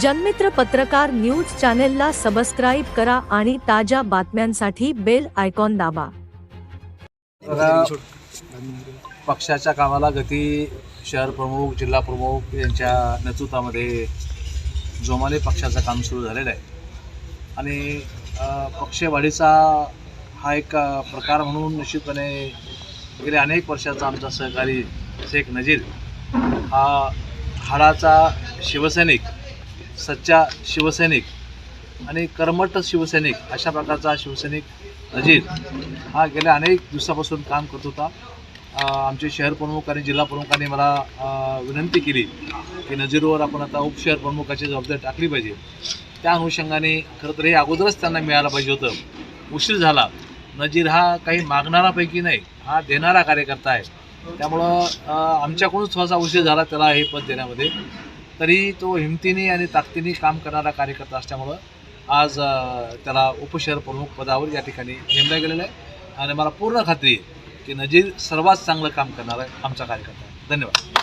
जनमित्र पत्रकार न्यूज चॅनेलला सबस्क्राईब करा आणि ताज्या बातम्यांसाठी बेल आयकॉन दाबा. पक्षाच्या कामाला गती शहर प्रमुख जिल्हा प्रमुख यांच्या नेतृत्वामध्ये जोमाने पक्षाचं काम सुरू झालेलं आहे. आणि पक्षवाढीचा हा एक प्रकार म्हणून निश्चितपणे गेल्या अनेक वर्षाचा आमचा सहकारी शेख नजीर हा हाडाचा शिवसैनिक सच्चा शिवसैनिक आणि कर्मठ शिवसैनिक अशा प्रकारचा शिवसैनिक नजीर हा गेल्या अनेक दिवसापासून काम करत होता. आमचे शहर प्रमुख आणि जिल्हा प्रमुखांनी मला विनंती केली की नजीरवर आपण आता उपशहर प्रमुखाची जबाबदारी टाकली पाहिजे. त्या अनुषंगाने खरं तर हे अगोदरच त्यांना मिळालं पाहिजे होतं. उशीर झाला. नजीर हा काही मागणारापैकी नाही हा देणारा कार्यकर्ता आहे. त्यामुळं आमच्याकडून आमच्याकडूनच थोडासा उशीर झाला त्याला हे पद देण्यामध्ये. तरी तो हिमतीने आणि ताकदीने काम करणारा कार्यकर्ता असल्यामुळं आज त्याला उपशहर प्रमुख पदावर या ठिकाणी नेमलं गेलेलं आहे. आणि मला पूर्ण खात्री आहे की नजीर सर्वात चांगलं काम करणार आहे आमचा कार्यकर्ता आहे. धन्यवाद.